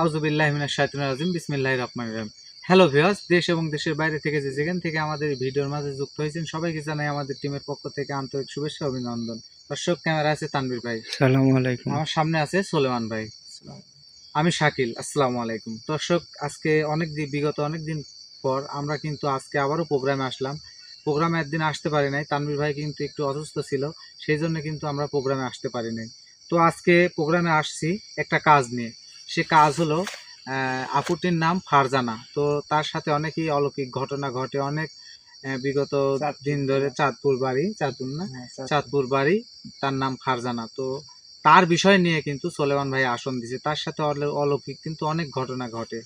আউজুবিল্লাহ মিনাশ শাইতানির রাজিম বিসমিল্লাহির রহমানির রহিম। হ্যালো ভিউয়ার্স দেশ এবং দেশের বাইরে থেকে যে যেখান থেকে আমাদের ভিডিওর মাঝে যুক্ত হয়েছেন সবাইকে জানাই আমাদের টিমের পক্ষ থেকে আন্তরিক শুভেচ্ছা অভিনন্দন। দর্শক ক্যামেরা আছে তানভীর ভাই। সালামু আলাইকুম। আমার সামনে আছে সোলেমান ভাই। আমি শাকিল আসসালামু আলাইকুম। দর্শক আজকে অনেক দিন বিগত অনেক দিন পর আমরা কিন্তু আজকে আবারও প্রোগ্রামে আসলাম। প্রোগ্রামে একদিন আসতে পারি নাই তানভীর ভাই কিন্তু একটু অসুস্থ ছিল সেই জন্য কিন্তু আমরা প্রোগ্রামে আসতে পারি নাই। তো আজকে প্রোগ্রামে আসছি একটা কাজ নিয়ে। সে কাজ হলো আহ, আপুটির নাম ফারজানা। তো তার সাথে অনেকই অলৌকিক ঘটনা ঘটে অনেক বিগত দিন ধরে চাঁদপুর বাড়ি চাঁদপুর না? চাঁদপুর। বাড়ি তার নাম ফারজানা। তো তার বিষয় নিয়ে কিন্তু সোলেমান ভাই আসন দিছে তার সাথে অলৌকিক কিন্তু অনেক ঘটনা ঘটে।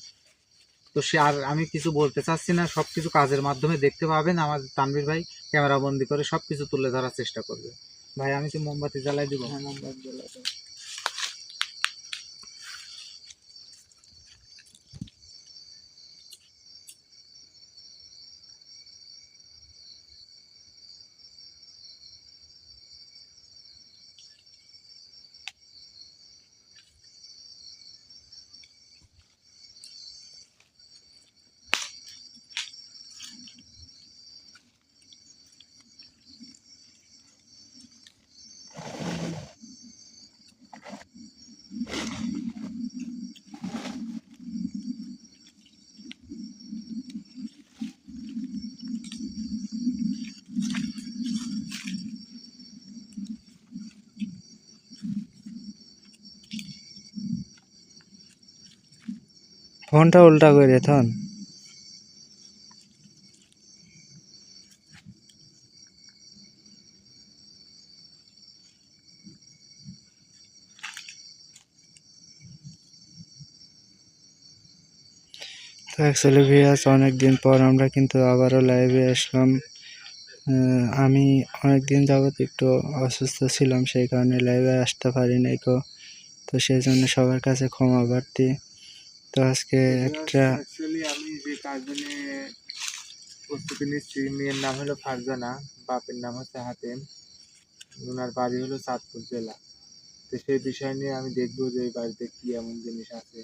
তো সে আর আমি কিছু বলতে চাচ্ছি না সব কিছু কাজের মাধ্যমে দেখতে পাবেন। আমাদের তানভীর ভাই ক্যামেরা বন্দি করে সব কিছু তুলে ধরার চেষ্টা করবে। ভাই আমি কি মোমবাতি জ্বালাই দিব। ফোনটা উল্টা করে থন তো অ্যাকচুয়ালি ভিয়াস অনেক দিন পর আমরা কিন্তু আবারও লাইভে আসলাম। আমি অনেক দিন যাবত একটু অসুস্থ ছিলাম, সেই কারণে লাইভে আসতে পারি নাই তো সেই জন্য সবার কাছে ক্ষমা প্রার্থী। তো আজকে একটা অ্যাকচুয়ালি আমি যে কাজ নিয়ে প্রস্তুতি নিচ্ছি মেয়ের নাম হলো ফারজানা বাপের নাম হচ্ছে হাতেম। ওনার বাড়ি হলো চাঁদপুর জেলা। তো সেই বিষয় নিয়ে আমি দেখব যে এই বাড়িতে কি এমন জিনিস আছে।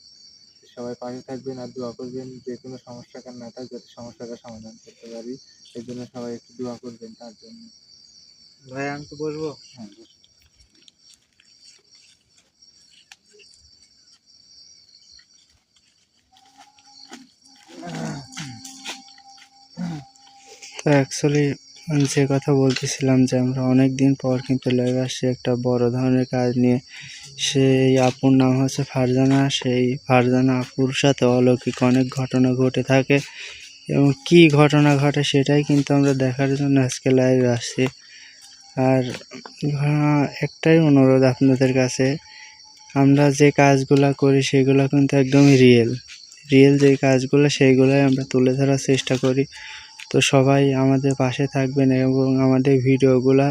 সবাই পাশে থাকবেন আর দোয়া করবেন যে কোনো সমস্যা কার না থাক যাতে সমস্যাটা সমাধান করতে পারি। এই জন্য সবাই একটু দোয়া করবেন তার জন্য। ভাই আমি তো বলব হ্যাঁ তো অ্যাকচুয়ালি যে কথা বলতেছিলাম যে আমরা অনেক দিন পর কিন্তু লাইভ আসছি একটা বড় ধরনের কাজ নিয়ে, সেই আপুর নাম হচ্ছে ফারজানা, সেই ফারজানা আপুর সাথে অলৌকিক অনেক ঘটনা ঘটে থাকে এবং কি ঘটনা ঘটে সেটাই কিন্তু আমরা দেখার জন্য আজকে লাইভে আসছি। আর একটাই অনুরোধ আপনাদের কাছে, আমরা যে কাজগুলো করি সেগুলো কিন্তু একদমই রিয়েল রিয়েল যে কাজগুলো সেইগুলোই আমরা তুলে ধরার চেষ্টা করি। তো সবাই আমাদের পাশে থাকবেন এবং আমাদের ভিডিওগুলা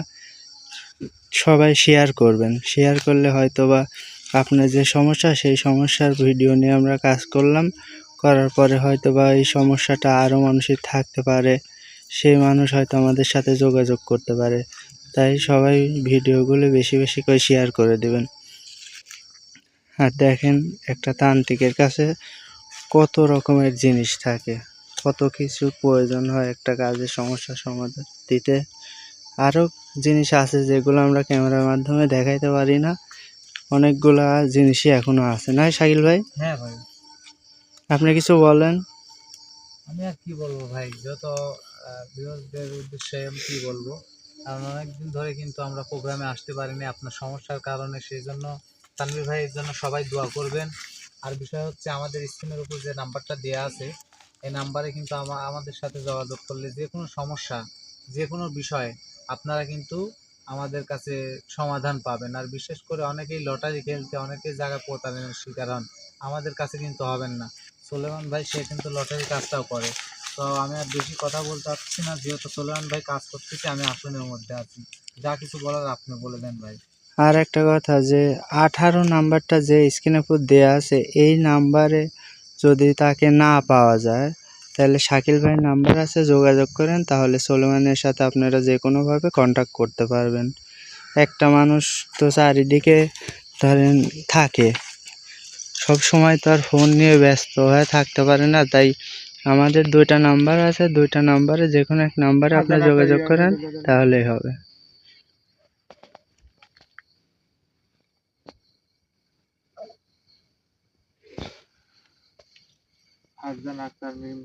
সবাই শেয়ার করবেন। শেয়ার করলে হয়তো বা আপনার যে সমস্যা, সেই সমস্যার ভিডিও নিয়ে আমরা কাজ করলাম। করার পরে হয়তো বা এই সমস্যাটা আরও মানুষের থাকতে পারে। সেই মানুষ হয়তো আমাদের সাথে যোগাযোগ করতে পারে। তাই সবাই ভিডিওগুলো বেশি বেশি করে শেয়ার করে দেবেন। আর দেখেন একটা তান্ত্রিকের কাছে কত রকমের জিনিস থাকে। কত কিছু প্রয়োজন হয় একটা কাজের সমস্যার সমাধান দিতে। আরও জিনিস আছে যেগুলো আমরা ক্যামেরার মাধ্যমে দেখাইতে পারি না। অনেকগুলা জিনিসই এখনও আছে। না শাকিল ভাই? হ্যাঁ ভাই। আপনি কিছু বলেন? আমি আর কি বলব ভাই? যত বিরোধীদের উদ্দেশ্যে আমি কি বলব? কারণ অনেকদিন ধরে কিন্তু আমরা প্রোগ্রামে আসতে পারিনি আপনার সমস্যার কারণে। সেই জন্য তানভীর ভাইয়ের জন্য সবাই দোয়া করবেন। আর বিষয় হচ্ছে আমাদের স্ক্রিনের উপর যে নাম্বারটা দেওয়া আছে এই নাম্বারে কিন্তু আমা- আমাদের সাথে যোগাযোগ করলে যে কোনো সমস্যা, যে কোনো বিষয়ে আপনারা কিন্তু আমাদের কাছে সমাধান পাবেন। আর বিশেষ করে অনেকেই লটারি খেলতে, অনেকেই জায়গায় প্রতারণার শিকার হন। আমাদের কাছে কিন্তু হবেন না। সোলেমান ভাই, সে কিন্তু লটারি কাজটাও করে। তো আমি আর বেশি কথা বলতে পারছি না। যেহেতু সোলেমান ভাই কাজ করতেছি, আমি আসনের মধ্যে আছি। যা কিছু বলার আপনি বলে দেন ভাই। আর একটা কথা যে, আঠারো নাম্বারটা যে স্ক্রিনের উপর দেওয়া আছে, এই নাম্বারে যদি তাকে না পাওয়া যায় তাহলে শাকিল ভাইয়ের নাম্বার আছে যোগাযোগ করেন তাহলে সোলেমানের সাথে আপনারা যে কোনোভাবে কন্ট্যাক্ট করতে পারবেন। একটা মানুষ তো চারিদিকে ধরেন থাকে। সব সময় তো আর ফোন নিয়ে ব্যস্ত হয়ে থাকতে পারে না তাই আমাদের দুইটা নাম্বার আছে দুইটা নাম্বারে যে কোনো এক নাম্বারে আপনি যোগাযোগ করেন তাহলেই হবে। ফারজান আক্তার মিম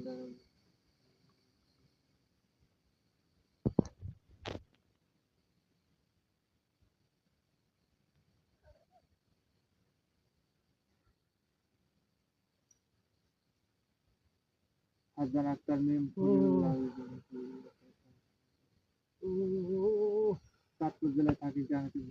ফারজান আক্তার মিম চাঁদপুর জেলায় থাকি জাহাঙ্গীর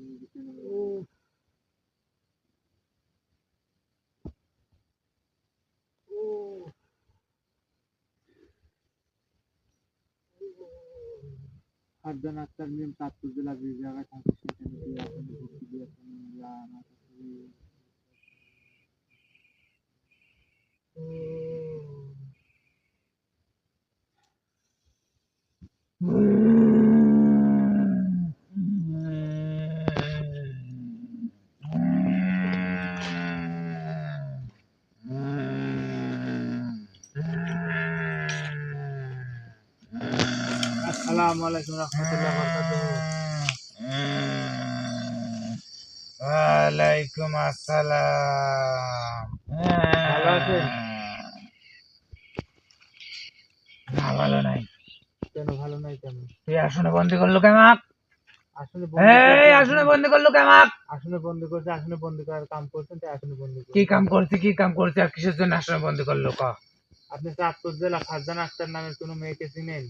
ফারজান আক্তার মিম চাঁদপুর জেলা যে জায়গায় থাকি সেখানে গিয়ে আপনি ভর্তি দিয়েছেন আল্লাহ আমার কাছে আসসালামু আলাইকুম রহমতুল্লাহ ওয়ালাইকুম আসসালাম। ভালো আছেন? না ভালো নাই। কেন ভালো নাই কেন? তুই আসনে বন্দি করল আসলে এই আসনে বন্দি করল করছে করার কাম করছেন তাই বন্ধ কি কাম করছি কি কাম করছি আর কিসের জন্য আসনে বন্দি করল ক? আপনি চাঁদপুর জেলা ফারজান আক্তার নামের কোনো মেয়েকে চিনেন?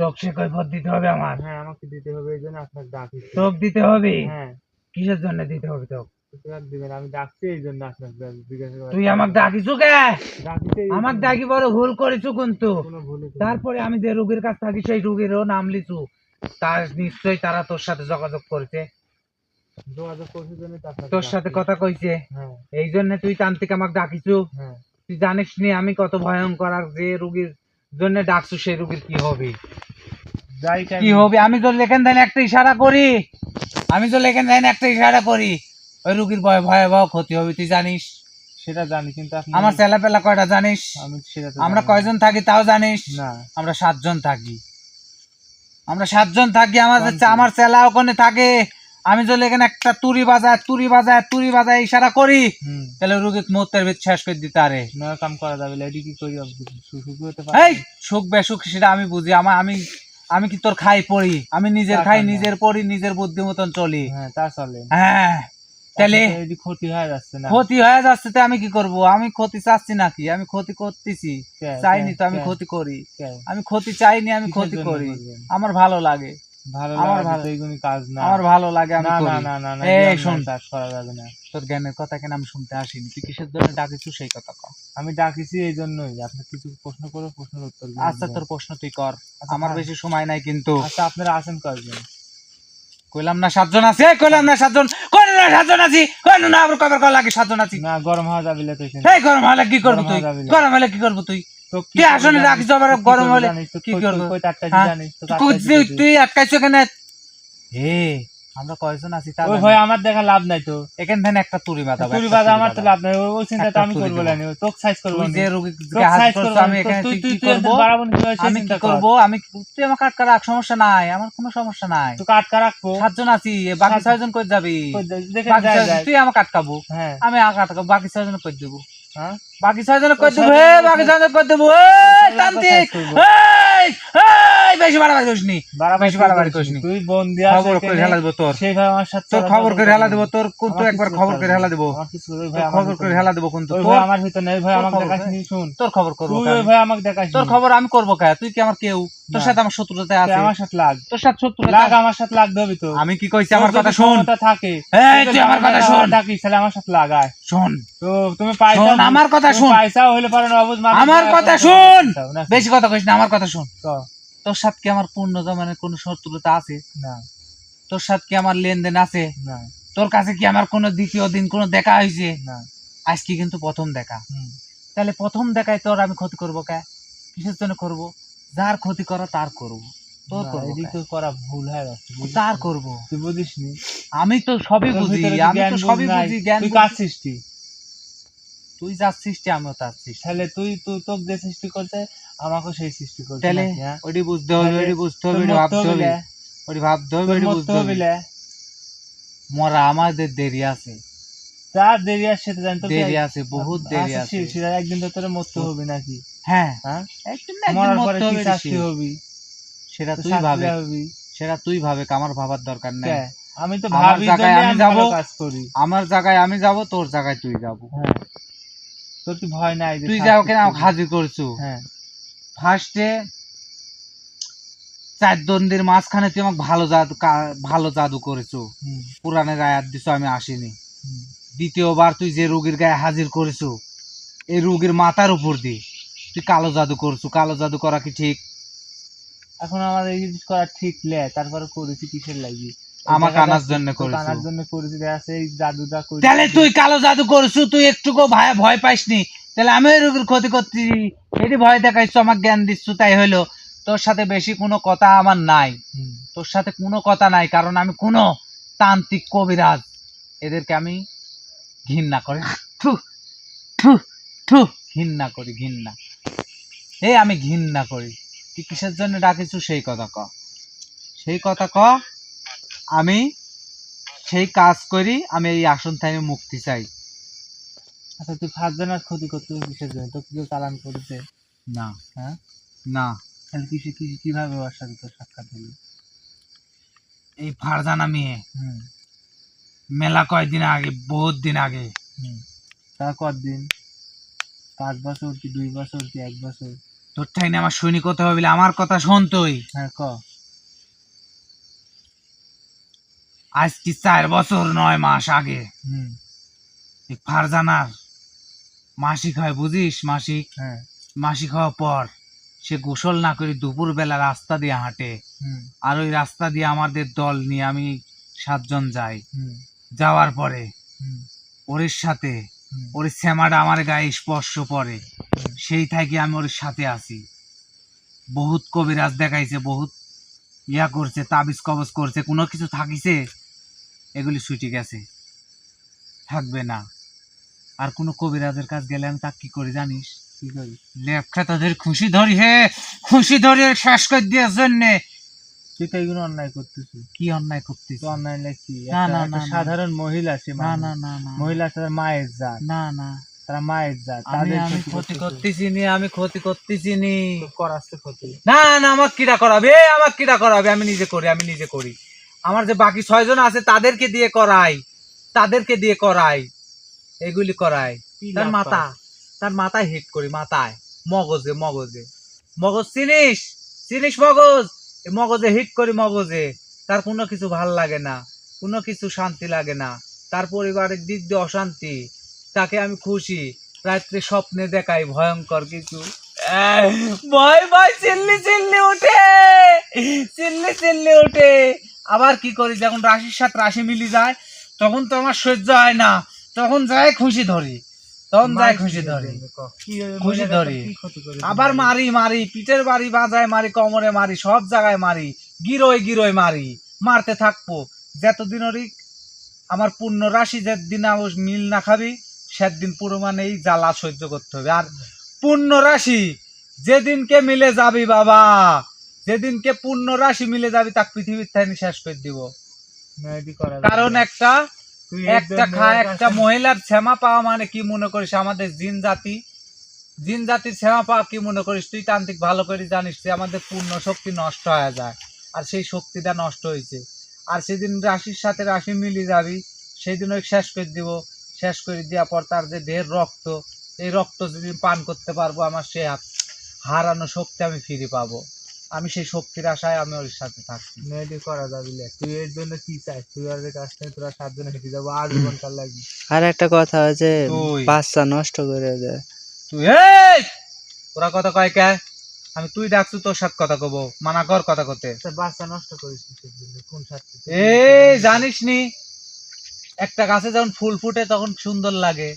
তোক সে কৈফত দিতে হবে আমার। হ্যাঁ আমাকে দিতে হবে এই জন্য আপনাকে ডাকি তোক দিতে হবে? হ্যাঁ। কিসের জন্য দিতে হবে তোক দিবেন আমি ডাকছি এই জন্য আপনাকে জিজ্ঞাসা তুই আমাকে ডাকিছু কে? আমাকে ডাকি বড় ভুল করেছু কিন্তু। কোনো ভুলই করিনি। তারপরে আমি যে রোগীর কাছ থাকি সেই রোগীরও নাম লিছু তার নিশ্চয়ই তারা তোর সাথে যোগাযোগ করেছে। তোর সাথে কথা কইছে। হ্যাঁ। এই জন্য তুই তান্ত্রিক আমাকে ডাকিছু হ্যাঁ। তুই জানিস নি আমি কত ভয়ঙ্কর আর যে রুগীর জন্য ডাকছু সেই রুগীর কি হবে? কি হবে? আমি তো লেখেন দেন একটা ইশারা করি আমি তো লেখেন দেন একটা ইশারা করি ওই রুগীর ভয় ভয়াবহ ক্ষতি হবে তুই জানিস? সেটা জানি কিন্তু আমার ছেলা পেলা কয়টা জানিস? আমি সেটা আমরা কয়জন থাকি তাও জানিস? না। আমরা সাতজন থাকি। আমরা সাতজন থাকি আমাদের। আমার চেলা ওখানে থাকে। আমি যদি এখানে একটা তুরি বাজায় তুরি বাজায় তুরি বাজায় ইশারা করি তাহলে রুগীর মুহূর্তের ভিতর শেষ করে দিতে আরে কাম করা যাবে এটি কি করি এই সুখ বেসুখ সেটা আমি বুঝি। আমার আমি আমি কি তোর খাই পড়ি? আমি নিজের খাই নিজের পড়ি নিজের বুদ্ধি মতন চলি। হ্যাঁ তা চলে। হ্যাঁ তাহলে ক্ষতি হয়ে যাচ্ছে না। ক্ষতি হয়ে যাচ্ছে তো আমি কি করব? আমি ক্ষতি চাচ্ছি নাকি? আমি ক্ষতি করতেছি। চাইনি তো আমি ক্ষতি করি। আমি ক্ষতি চাইনি আমি ক্ষতি করি। আমার ভালো লাগে। ভালো লাগা এইগুলি কাজ না। আমার ভালো লাগে আমি না না না না এই শোন। করা যাবে না। তোর জ্ঞানের কথা কেন আমি শুনতে আসিনি? তুই কিসের জন্য ডাকিছু সেই কথা কর আমি ডাকিছি এই জন্যই। আপনি কিছু প্রশ্ন করো প্রশ্নের উত্তর আচ্ছা তোর প্রশ্ন তুই কর। আচ্ছা, আমার। বেশি সময় নাই কিন্তু। আচ্ছা আপনারা আছেন কয়েকজন। কইলাম না সাতজন আছে? কইলাম না সাতজন। কইলাম না সাতজন আছি। কইলাম না আবার কবার কল লাগে সাতজন আছি? না গরম হওয়া যাবে না তো এই গরম হলে কি করব তুই। গরম হলে কি করব তুই? কি তুই আসলে রাখিস আবার গরম হলে? কি করব? হ্যাঁ? তুই আটকাইছো কেন হে আমরা কয়জন আছি তা। ভয় আমার দেখা লাভ নাই তো। এখান থেকে একটা তুরি একটা আমার তো লাভ নাই। ওই- চিন্তা তো আমি করব। না তোকে সাইজ করব যে হাত size আমি এখানে তুই- কি বাড়াবো না, আমি কি করব? আমি তুই আমাকে আটকা রাখ সমস্যা নাই। আমার কোনো সমস্যা নাই। তোকে আটকা রাখব। সাতজন আছি বাকি ছয়জন কই যাবি। তুই আমাকে আটকাবো। হ্যাঁ। আমি আটকাবো বাকি ছয়জন কই দেবো? হ্যাঁ? বাকি ছয়জন কই দেবো? হে বাকি ছয়জন- কই দেবো? এই তান্ত্রিক এই এই বেশি বাড়াবাড়ি করিস নি। বেশি বাড়াবাড়ি করিস নি। তুই বন্দি খবর করে হেলা দেবো তোর। সেইভাবে আমার সাথে তোর খবর করে হেলা। দেবো। তোর কিন্তু আমার একবার খবর করে হেলা। দেবো। ভাই খবর করে। হেলা দেবো কিন্তু। ওই তোর ভাই আমার ভিতরে নেই। ভাই আমাকে দেখাস নি শুন। তোর খবর করব তুই ভাই আমাকে দেখাস তোর খবর আমি করব কে তুই কি আমার কেউ? তোর সাথে আমার শত্রুতা আছে। আমার সাথে লাগ। তোর সাথে শত্রুতা লাগ আমার সাথে লাগতে হবে তো। আমি কি কইছি আমার কথা শোন। থাকে এই তুই আমার কথা শোন। ডাকিস তাহলে আমার সাথে লাগায় শোন। তো তুমি শোন, আমার কথা তুমি শোন। আমার কথা শোন। বেশি কথা কইস না আমার কথা শোন। তোর সাথে কি আমার পূর্ণ জমানের কোনো শত্রুতা আছে? না। তোর সাথে কি আমার লেনদেন আছে? না। তোর কাছে কি আমার কোনো দ্বিতীয় দিন কোনো দেখা হয়েছে না। আজকে কিন্তু প্রথম দেখা। তাহলে প্রথম দেখায় তোর আমি ক্ষতি করব কে? কিসের জন্য করব? যার ক্ষতি করো তার করব। তোর করব এদিক কে? তো করা ভুল হয়ে তার নি? করব। তুই বুঝিস আমি তো সবই বুঝি আমি তো সবই? বুঝি জ্ঞান তুই কাজ সৃষ্টি তুই যার সৃষ্টি আমিও তার সৃষ্টি। তাহলে তুই তুই তোকে যে সৃষ্টি করছে আমাকে সেই সৃষ্টি করছে তাহলে হ্যাঁ? ওটি বুঝতে হবে ওটি বুঝতে হবে ওটি ভাবতে হবে। ওটি ভাবতে হবে ওটি বুঝতে হবে। মরা আমাদের দেরি আছে। তার দেরি আছে সেটা জানতো দেরি আছে বহুত দেরি আছে। সেটা একদিন তো তোর মরতে হবে নাকি? হ্যাঁ। হ্যাঁ? একদিন না একদিন মরার পরে মরতে কি হবে শাস্তি। হবি? সেটা তুই ভাবে। সেটা তুই ভাবে আমার ভাবার দরকার নাই। আমি তো ভাবি আমি আমি যাব। কাজ করি। আমার জায়গায় আমি যাব তোর জায়গায় তুই যাব। হ্যাঁ। তোর কি ভয় নাই তুই যা ওকে? হাজির করছু। হ্যাঁ। ফার্স্টে চার মাঝখানে তুই আমাকে ভালো জাদু ভালো জাদু করেছ। পুরাণের আয়াত দিছো আমি আসিনি। দ্বিতীয়বার তুই যে রোগীর গায়ে হাজির করেছ এই রোগীর মাথার উপর দি তুই কালো জাদু করছ। কালো জাদু করা কি ঠিক? এখন আমার এই জিনিস করা ঠিক লে তারপরে করেছি কিসের লাগি? আমাকে আনার জন্য করেছ। আনার জন্য যাচ্ছে এই জাদুটা তাহলে তুই কালো জাদু করছ তুই একটুকু ভয় ভয় পাইসনি। তাহলে আমি রোগীর ক্ষতি করছি। এটি ভয় দেখাইছো আমাকে জ্ঞান দিচ্ছ তাই হইল। তোর সাথে বেশি কোনো কথা আমার নাই। তোর সাথে কোনো কথা নাই কারণ আমি কোনো তান্ত্রিক কবিরাজ। এদেরকে আমি ঘৃণা করি। থু থু থু। ঘৃণা করি ঘৃণা। এই আমি ঘৃণা করি। তুই কিসের জন্য ডাকিছু সেই কথা ক। সেই কথা ক। আমি সেই কাজ করি আমি এই আসন থেকে মুক্তি চাই। আচ্ছা তুই ফাঁসজনের ক্ষতি করতে হবে কিসের জন্য? তোকে কেউ চালান করেছে? না। হ্যাঁ? না। তাহলে কিসে কি কীভাবে ওর সাথে তোর সাক্ষাৎ হলো? এই ফারজানা মেয়ে। হুম। মেলা কয়েকদিন আগে বহুত দিন আগে। হুম। তা কতদিন? পাঁচ বছর কি দুই বছর কি এক বছর? তোর ঠাইনে আমার সৈনিক হতে হবে আমার কথা শোন তুই। হ্যাঁ ক? আজ কি চার বছর নয় মাস আগে। ফারজানার মাসিক হয় বুঝিস? মাসিক। হ্যাঁ। মাসিক হওয়ার পর সে গোসল না করে দুপুর বেলা রাস্তা দিয়ে হাঁটে। আর ওই রাস্তা দিয়ে আমাদের দল নিয়ে আমি সাতজন যাই। হুম। যাওয়ার পরে ওর সাথে ওর শ্যামাটা আমার গায়ে স্পর্শ পরে সেই থেকে আমি ওর সাথে আছি। বহুত কবিরাজ দেখাইছে বহুত ইয়া করছে তাবিজ কবজ করছে কোনো কিছু থাকিছে? এগুলি ছুটি গেছে। থাকবে না। আর কোনো কবিরাজের কাজ গেলে আমি তা কি করি জানিস? কি করি লেখা তাদের খুশি ধরি হে খুশি ধরে শেষ করে দেওয়ার জন্যে। তুই তো এগুলো অন্যায় করতেছিস। কি অন্যায় করতেছি অন্যায় লেখি না, না, না, না। সাধারণ মহিলা সে না না না না। মহিলা তারা মায়ের জাত। না না। তারা মায়ের জাত। তাদের আমি ক্ষতি করতেছি নি আমি ক্ষতি করতেছি নি করাচ্ছে ক্ষতি। না না আমার কিটা করাবে? এ, আমার কিটা করাবে? আমি নিজে করি আমি নিজে করি। আমার যে বাকি ছয়জন আছে তাদেরকে দিয়ে করাই। তাদেরকে দিয়ে করাই। এগুলি করাই। তার মাথা তার মাথায় হিট করি মাথায়। মগজে মগজে। মগজ চিনিস? চিনিস মগজ? মগজে হিট করি মগজে। তার কোনো কিছু ভালো লাগে না কোনো কিছু শান্তি লাগে না। তার পরিবারের দিক দিয়ে অশান্তি। তাকে আমি খুশি। রাত্রে স্বপ্নে দেখাই ভয়ঙ্কর কিছু। ভয় ভয় চিল্লি চিল্লি উঠে! চিল্লি চিল্লি উঠে! আবার কি করি যখন রাশির সাথে রাশি মিলি যায় তখন তো আমার সহ্য হয় না। তখন যায় খুশি ধরি। তখন যায় খুশি ধরি। খুশি ধরি। আবার মারি মারি। পিঠের বাড়ি বাজায় মারি কোমরে মারি সব জায়গায় মারি। গিরোয় গিরোয় মারি। মারতে থাকব। যতদিন ওরই আমার পূর্ণ রাশি যেদিন মিল না খাবি সেদিন পুরো মানে এই জ্বালা সহ্য করতে হবে। আর পূর্ণ রাশি যেদিনকে মিলে যাবি বাবা যেদিনকে পূর্ণ রাশি মিলে যাবি তাকে পৃথিবীর থেকে শেষ করে দিব। কারণ একটা একটা খা একটা মহিলার ক্ষমা পাওয়া মানে কি মনে করিস? আমাদের জিন জাতি। জিন জাতির ক্ষমা পাওয়া কি মনে করিস? তুই তান্ত্রিক ভালো করে জানিস যে আমাদের পূর্ণ শক্তি নষ্ট হয়ে যায়। আর সেই শক্তিটা নষ্ট হয়েছে। আর সেদিন রাশির সাথে রাশি মিলে যাবি সেই দিন ওই শেষ করে দিব। শেষ করে দেওয়ার পর তার যে দেহের রক্ত এই রক্ত যদি পান করতে পারব আমার সে হারানো শক্তি আমি ফিরে পাবো। আমি সেই শক্তির আশায় আমি ওর সাথে থাকছি। এটি করা যাবে না। তুই এর জন্য কি চাই তুই ওর কাছ থেকে তোরা সাতজনে হেঁটে যাব আজীবন কাল লাগি আর একটা কথা আছে তুই। বাচ্চা নষ্ট করে দেয় তুই এই! তোরা কথা কয় কে? আমি তুই ডাকছু তোর সাথে কথা কব। মানা কর কথা করতে বাচ্চা নষ্ট করিস কোন স্বার্থে? এই জানিস নি একটা গাছে যখন ফুল ফুটে তখন সুন্দর লাগে।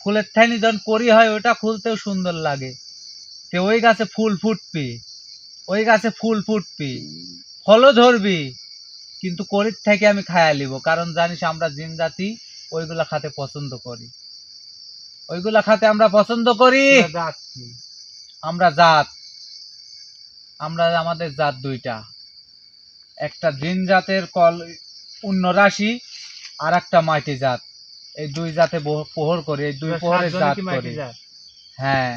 ফুলের ঠাইনি যখন করি হয় ওটা খুলতেও সুন্দর লাগে। তে ওই গাছে ফুল ফুটবি। ওই গাছে ফুল ফুটবি ফলও ধরবি কিন্তু করির থেকে আমি খায়া লিব। কারণ জানিস আমরা জিন জাতি ওইগুলা খাতে পছন্দ করি। ওইগুলা খাতে আমরা পছন্দ করি। আমরা জাত আমরা আমাদের জাত দুইটা। একটা জিন জাতের কল অন্য রাশি আর একটা মাটি জাত। এই দুই জাতে প্রহর করি এই দুই প্রহরের জাত করি। হ্যাঁ।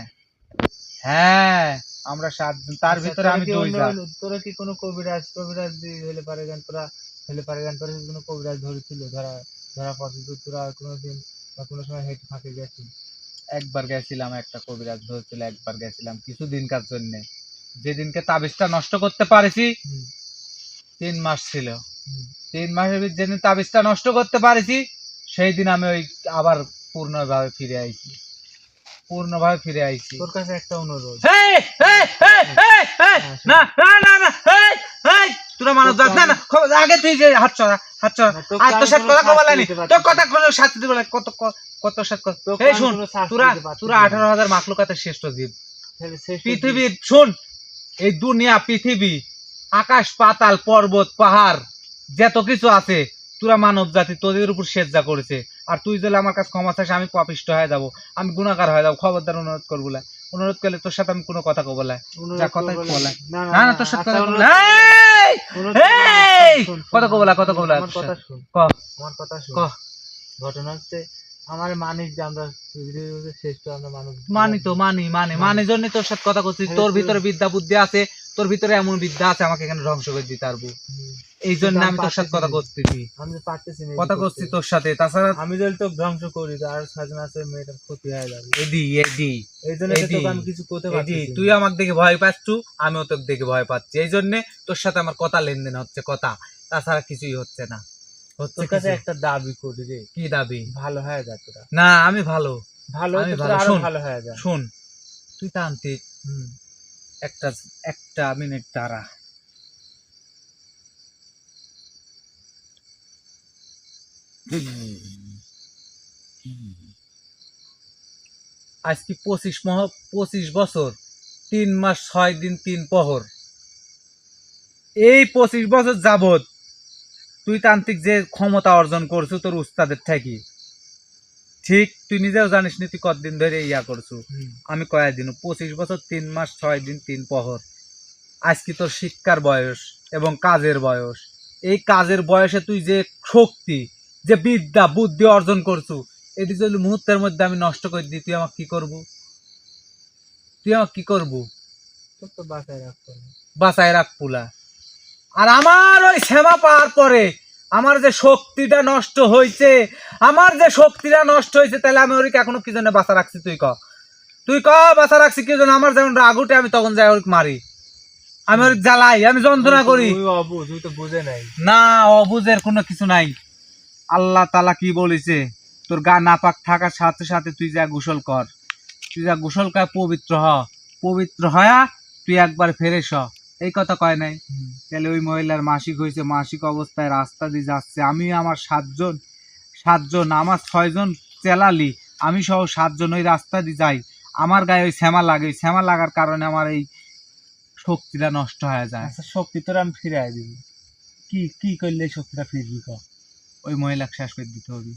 হ্যাঁ। আমরা সাতজন তার ভিতরে আমি দুই জাত তোরা কি কোনো কবিরাজ কবিরাজ দিয়ে হলে পারে গান? তোরা হলে পারে গান? তোরা কোনো কবিরাজ ধরেছিল? ধরা ধরা পড়ছিল তোরা কোনোদিন বা কোনো সময় হেঁটে ফাঁকে গেছিস? একবার গেছিলাম একটা কবিরাজ ধরেছিল একবার গেছিলাম কিছুদিন কার জন্য। যেদিনকে তাবিজটা নষ্ট করতে পারেছি তিন মাস ছিল। তিন মাসের ভিতর যেদিন তাবিজটা নষ্ট করতে পারেছি সেই দিন আমি ওই আবার পূর্ণভাবে ফিরে আইছি। পূর্ণভাবে ফিরে আইছি। তোর কাছে একটা অনুরোধ। না না না তোরা মানুষ যাস না না আগে তুই যে হাত চড়া হাত চড়া আর তোর সাথে কথা পারছি তোর কথা কোনো দিব কত কত সাথে এই শুন তোরা তোরা আঠারো হাজার মাকলুকাতের শ্রেষ্ঠ জীব। পৃথিবীর শুন এই দুনিয়া পৃথিবী আকাশ পাতাল পর্বত পাহাড় যত কিছু আছে তোরা মানব জাতি তোদের উপর সেজ্জা করেছে। আর তুই যদি আমার কাছে ক্ষমা চাস আমি পাপিষ্ট হয়ে যাব। আমি গুণাগার হয়ে যাব। খবরদার অনুরোধ করব। অনুরোধ করলে তোর সাথে আমি কোনো কথা কবো না যা কথা বলে। না না তোর সাথে আচ্ছা, কথা শোন, কথা কবো কথা কবো কথা শুন। আমার কথা শুন। ঘটনা হচ্ছে আমার মানিক যে আমরা শ্রেষ্ঠ আমরা মানুষ। মানি তো মানি মানি মানি। জন্য তোর সাথে কথা করছি। তোর ভিতরে বিদ্যা বুদ্ধি আছে। তোর ভিতরে এমন বিদ্যা আছে আমাকে এখানে ধ্বংস করে দিতে পারব। এই জন্য আমি তোর সাথে কথা করতেছি আমি পারতেছি না কথা। করছি তোর সাথে। তাছাড়া আমি যদি তো ধ্বংস করি আর সাজন আছে মেয়েটার ক্ষতি হয়ে যাবে। এডি এডি। এই জন্য তো তোকে আমি কিছু করতে পারছি তুই আমাকে দেখে ভয় পাচ্ছু আমিও তোকে দেখে ভয় পাচ্ছি। এই জন্য তোর সাথে আমার কথা লেনদেন হচ্ছে কথা। তাছাড়া কিছুই হচ্ছে না। তোর কাছে একটা দাবি করি রে। কি দাবি? ভালো হয়ে যা তোরা। না আমি ভালো। ভালো। ভালো। হয়ে যা। শুন। তুই তান্ত্রিক হুম। একটা একটা মিনিট, দাঁড়া। আজকে পঁচিশ মহ, পঁচিশ বছর? তিন মাস, ছয় দিন, তিন প্রহর। এই পঁচিশ বছর যাবত তুই তান্ত্রিক যে ক্ষমতা অর্জন করছ তোর উস্তাদের থাকি। ঠিক তুই নিজেও জানিস নি তুই কতদিন ধরে ইয়া করছ। আমি কয়েক দিন পঁচিশ বছর তিন মাস ছয় দিন তিন প্রহর আজকে তোর শিক্ষার বয়স এবং কাজের বয়স। এই কাজের বয়সে তুই যে শক্তি যে বিদ্যা বুদ্ধি অর্জন করছু এটি যদি মুহূর্তের মধ্যে আমি নষ্ট করে দিই তুই আমাকে কি করব? তুই আমাকে কি করব? বাসায় বাঁচায় রাখ পুলা। আর আমার ওই সেবা পাওয়ার পরে আমার যে শক্তিটা নষ্ট হয়েছে আমার যে শক্তিটা নষ্ট হয়েছে তাহলে আমি ওরিকে এখনও কি জন্য বাঁচা রাখছি তুই ক? তুই ক বাঁচা রাখছি কি জন্য? আমার যেমন রাগ উঠে আমি তখন যাই ওরিক মারি। আমি ওরিক জ্বালাই আমি যন্ত্রণা করি। তুই অবুঝ তো বুঝে নাই। না অবুজের কোনো কিছু নাই। আল্লাহ তালা কি বলেছে? তোর গা নাপাক থাকার সাথে সাথে তুই যা গোসল কর। তুই যা গোসল কর পবিত্র হ। পবিত্র হয়া তুই একবার ফেরেস। হ এই কথা কয় নাই? তাহলে ওই মহিলার মাসিক হয়েছে মাসিক অবস্থায় রাস্তা দিয়ে যাচ্ছে। আমি আমার সাতজন সাতজন আমার ছয়জন চেলালি আমি সহ সাতজন ওই রাস্তা দিয়ে যাই। আমার গায়ে ওই শ্যামা লাগে ওই শ্যামা লাগার কারণে আমার এই শক্তিটা নষ্ট হয়ে যায়। আচ্ছা শক্তি তোর আমি ফিরে দিবি। কি কি করলে এই শক্তিটা ফিরবি ক? ওই মহিলাকে শেষ করে দিতে হবে।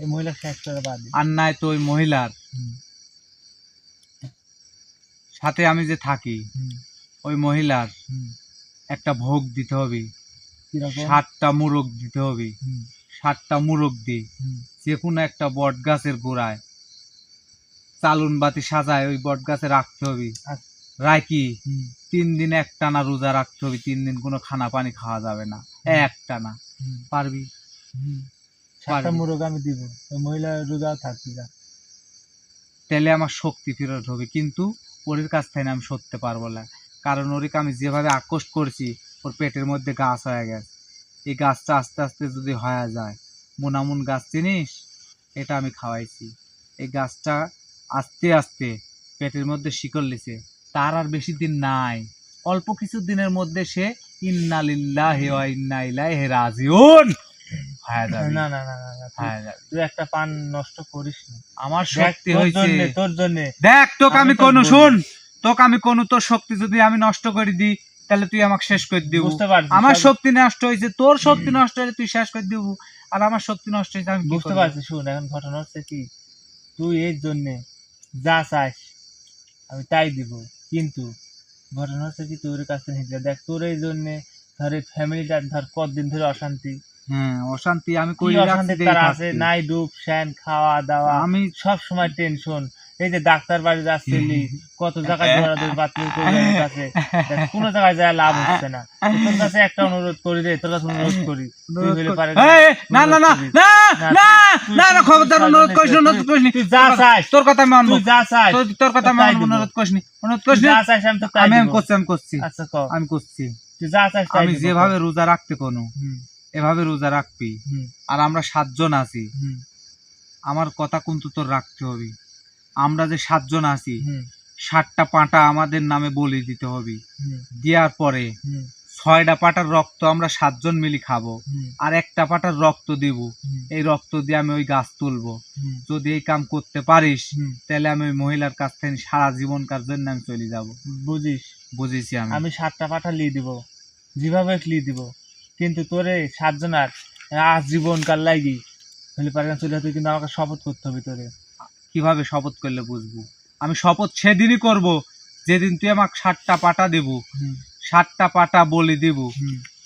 এই মহিলা শেষ করে বাদ আর নাই তো ওই মহিলার। সাথে আমি যে থাকি। ওই মহিলার একটা ভোগ দিতে হবে। সাতটা মুরগ দিতে হবে। সাতটা মুরগ দি হুম, যে কোনো একটা বট গাছের গোড়ায় চালুন বাতি সাজায় ওই বট গাছে রাখতে হবে। আচ্ছা। রাখি তিন দিন একটানা রোজা রাখতে হবে। তিন দিন কোনো খানা পানি খাওয়া যাবে না। একটানা। হুম, পারবি? সাতটা মুরগ আমি দিব। ওই মহিলা রোজা থাকবি যা। তাহলে আমার শক্তি ফেরত হবে। কিন্তু ওর কাছ থেকে আমি সরতে পারব না। কারণ ওরিকে আমি যেভাবে আকোষ করছি ওর পেটের মধ্যে গাছ হয়ে গেছে। এই গাছটা আস্তে আস্তে যদি হয়ে যায় মোনামুন গাছ চিনিস? এটা আমি খাওয়াইছি। এই গাছটা আস্তে আস্তে পেটের মধ্যে শিকড় লিছে। তার আর বেশি দিন নাই। অল্প কিছু দিনের মধ্যে সে ইন্না লিল্লাহি ওয়া ইন্না ইলাইহি রাজিউন। যাবে। না না না না না, তুই- যাবে। তুই একটা পান নষ্ট করিস না। আমার শক্তি হয়েছে। তোর জন্য। দেখ তোকে আমি কোনো। শুন। তোকে আমি কোনো তোর শক্তি যদি আমি নষ্ট করে দিই তাহলে তুই আমাকে শেষ করে দিব। আমার শক্তি নষ্ট হয়েছে তোর শক্তি নষ্ট হলে তুই শেষ করে দিব। আর আমার শক্তি নষ্ট হয়েছে আমি বুঝতে পারছি শুন এখন ঘটনা হচ্ছে কি? তুই এর জন্যে যা চাস আমি তাই দিব। কিন্তু ঘটনা হচ্ছে কি তোর কাছে নিতে দেখ তোর এই জন্য ধর ফ্যামিলিটা ধর কতদিন ধরে অশান্তি। হ্যাঁ অশান্তি আমি কই অশান্তি তার আছে? নাই ডুব শ্যান খাওয়া দাওয়া আমি সব সময় টেনশন এই যে ডাক্তার বাড়ি যাচ্ছিলি কত জায়গায় দৌড়াদৌড়ি বাথরুম করে কাছে কোনো জায়গায় যায় লাভ হচ্ছে না। তোর কাছে একটা অনুরোধ করি রে তোর কাছে অনুরোধ করি। না। না না না না না না খবরদার অনুরোধ করিস অনুরোধ করিস তুই যা চাস। তোর কথা মানবো। তুই যা চাস। তোর- কথা মানবো। অনুরোধ করিস অনুরোধ করিস যা চাস আমি তো আমি করছি আমি করছি। আচ্ছা আমি করছি। তুই যা চাস আমি যেভাবে রোজা রাখতে কোনো এভাবে রোজা রাখবি। আর আমরা সাতজন আছি। আমার কথা কিন্তু তোর রাখতে হবে। আমরা যে সাতজন আছি ষাটটা পাঁটা আমাদের নামে বলি দিতে হবে। দেওয়ার পরে ছয়টা পাটার রক্ত আমরা সাতজন মিলি খাব আর একটা পাটার রক্ত দিব। এই রক্ত দিয়ে আমি ওই গাছ তুলবো। যদি এই কাম করতে পারিস তাহলে আমি ওই মহিলার কাছ থেকে সারা জীবনকার জন্য আমি চলে যাব। বুঝিস? বুঝেছি আমি। আমি সাতটা পাঠা লিয়ে দিব। যেভাবে লিয়ে দিব। কিন্তু তোরে সাতজনার আজীবনকার লাগি। হলে পারে না চলে তুই কিন্তু আমাকে শপথ করতে হবে তোরে। কীভাবে শপথ করলে বুঝব? আমি শপথ সেদিনই করব যেদিন তুই আমাকে ষাটটা পাটা দেব। ষাটটা পাটা বলি দেব।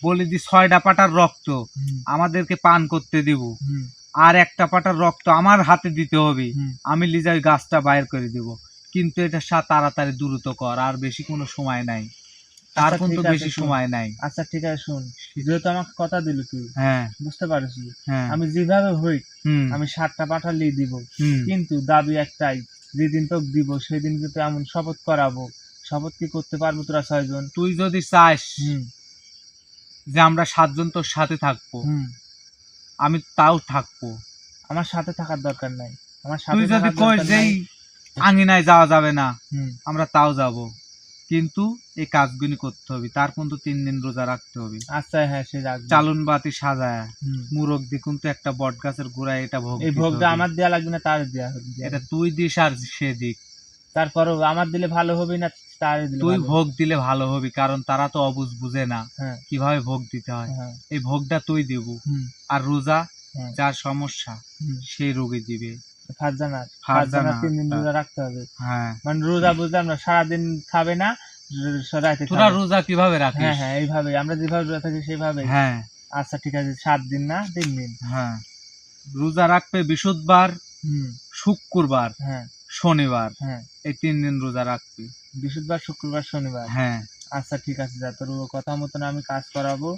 বলি দি ছয়টা পাটার রক্ত আমাদেরকে পান করতে দেব। আর একটা পাটার রক্ত আমার হাতে দিতে হবে। আমি লিজা ওই গাছটা বাইর করে দেব। কিন্তু এটা তাড়াতাড়ি দ্রুত কর আর বেশি কোনো সময় নাই। তার আচ্ছা, কিন্তু বেশি সময় নাই। আচ্ছা ঠিক আছে শোন। যেহেতু আমাকে কথা দিল তুই হ্যাঁ। বুঝতে পারিস হ্যাঁ। আমি যেভাবে হই আমি সাতটা পাঠা লিয়ে দিব কিন্তু দাবি একটাই যেদিন তোকে দিব সেদিন কিন্তু এমন শপথ করাবো। শপথ কি করতে পারব তোরা ছয়জন? তুই যদি চাস যে আমরা সাতজন তোর সাথে থাকব আমি তাও থাকব। আমার সাথে থাকার দরকার নাই। আমার সাথে তুই যদি কই যেই নাই। আঙিনায় যাওয়া যাবে না আমরা তাও যাব। কিন্তু এই কাজগুলি করতে হবে। তার কিন্তু তিন দিন রোজা রাখতে হবে। আচ্ছা হ্যাঁ সে চালুন বাতি সাজায়। মুরগ দি কিন্তু একটা বট গাছের গোড়ায় এটা ভোগ এই ভোগটা আমার দেয়া লাগবে না তার দেয়া হবে এটা তুই দিস আর সে দিক। তারপরও আমার দিলে ভালো হবে না তার তুই ভোগ দিলে ভালো হবে কারণ তারা তো অবুঝ বুঝে না হ্যাঁ। কীভাবে ভোগ দিতে হয়। হ্যাঁ। এই ভোগটা তুই দিব। হুম। আর রোজা হ্যাঁ। যার সমস্যা সেই রোগী দিবে। ফারজানা ফারজানা, তিন দিন হ্যাঁ। রোজা রাখতে হবে। হ্যাঁ। মানে রোজা বুঝলাম না সারাদিন খাবে না রাতে তোরা রোজা কীভাবে হ্যাঁ রাখিস? হ্যাঁ এইভাবে। আমরা যেভাবে রোজা থাকি সেভাবে। হ্যাঁ। আচ্ছা ঠিক আছে সাত দিন না তিন দিন? হ্যাঁ। রোজা রাখবে বৃহস্পতিবার শুক্রবার হ্যাঁ। শনিবার। হ্যাঁ। এই তিন দিন রোজা রাখবি। বৃহস্পতিবার শুক্রবার শনিবার? হ্যাঁ। আচ্ছা ঠিক আছে যা তোর কথা মতন আমি কাজ করাবো।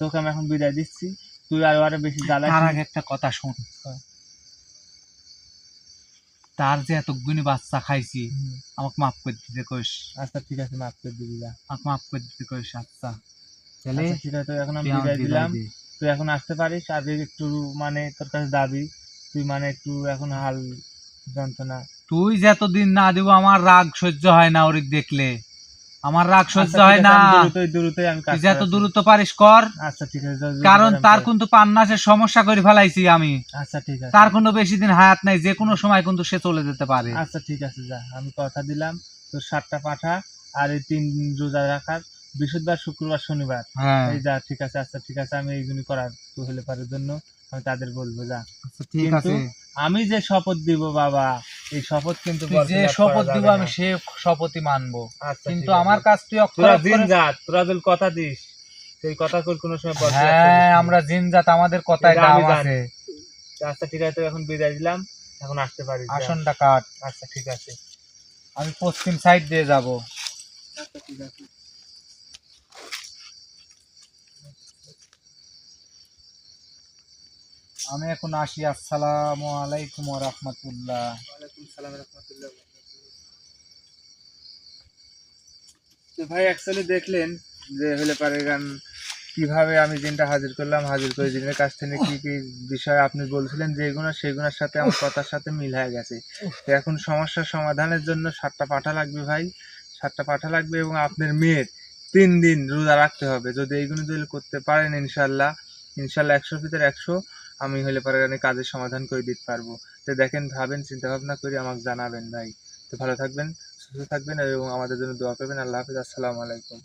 তোকে আমি এখন বিদায় দিচ্ছি। তুই আর আরও বেশি জ্বালাই তার আগে একটা কথা শোন। হ্যাঁ। তার যে এতগুনি বাচ্চা খাইছি আমাকে মাফ করে দিতে কইস। আচ্ছা ঠিক আছে মাফ করে দিবি আমাকে মাফ করে দিতে কইস আচ্ছা। তাহলে আচ্ছা ঠিক আছে তো এখন আমি বিদায় দিলাম। তুই এখন আসতে পারিস আর একটু মানে তোর কাছে দাবি তুই মানে একটু এখন হাল যন্ত্রণা তুই যতদিন না দিব আমার রাগ সহ্য হয় না ওর দেখলে। আমার রাগ সহ্য আচ্ছা, হয় না। তুই যত। দ্রুত পারিস কর। আচ্ছা ঠিক আছে কারণ তার কিন্তু পান্নাসের সমস্যা করে ফেলাইছি আমি। আচ্ছা ঠিক আছে। তার কোনো বেশি দিন হায়াত নাই যে কোনো সময় কিন্তু সে চলে যেতে পারে। আচ্ছা ঠিক আছে যা আমি কথা দিলাম। তোর সাতটা পাঠা আর এই তিন দিন রোজা রাখার বৃহস্পতিবার শুক্রবার শনিবার। হ্যাঁ। এই যা ঠিক আছে আচ্ছা ঠিক আছে আমি এইগুলি করার তো হলে পারার জন্য। আমি তাদের বলব যা। আচ্ছা, ঠিক আছে। আমি যে শপথ দিব বাবা এই শপথ কিন্তু যে শপথ দিব আমি সে শপথই মানবো। আচ্ছা, কিন্তু আমার কাছ তুই তোরা দিন তোরা যদি কথা দিস। সেই কথা কই কোনো সময় বরখেলাপ হ্যাঁ। আমরা জিনজাত আমাদের কথায় দাম আছে। আচ্ছা ঠিক আছে তো এখন বিদায় দিলাম। এখন আসতে পারিস যা। আসনটা কাট। আচ্ছা ঠিক আছে। আমি পশ্চিম সাইড দিয়ে যাব। আচ্ছা ঠিক আছে। আমি এখন আসি আসসালামু আলাইকুম রাহমাতুল্লাহ। তো ভাই অ্যাকচুয়ালি দেখলেন যে হলে পারে গান কীভাবে আমি দিনটা হাজির করলাম হাজির করে দিনের কাছ থেকে কি কি বিষয় আপনি বলছিলেন যেগুলো সেগুলোর সাথে আমার কথার সাথে মিল হয়ে গেছে। তো এখন সমস্যার সমাধানের জন্য সাতটা পাঠা লাগবে ভাই সাতটা পাঠা লাগবে এবং আপনার মেয়ের তিন দিন রোজা রাখতে হবে। যদি এইগুলো যদি করতে পারেন ইনশাল্লাহ ইনশাল্লাহ একশোর ভিতরে একশো আমি হলে পরে অনেক কাজের সমাধান করে দিতে পারব। তো দেখেন, ভাবেন চিন্তা ভাবনা করে আমাকে জানাবেন ভাই। তো ভালো থাকবেন, সুস্থ থাকবেন এবং আমাদের জন্য দোয়া করবেন। আল্লাহ হাফিজ, আসসালামু আলাইকুম।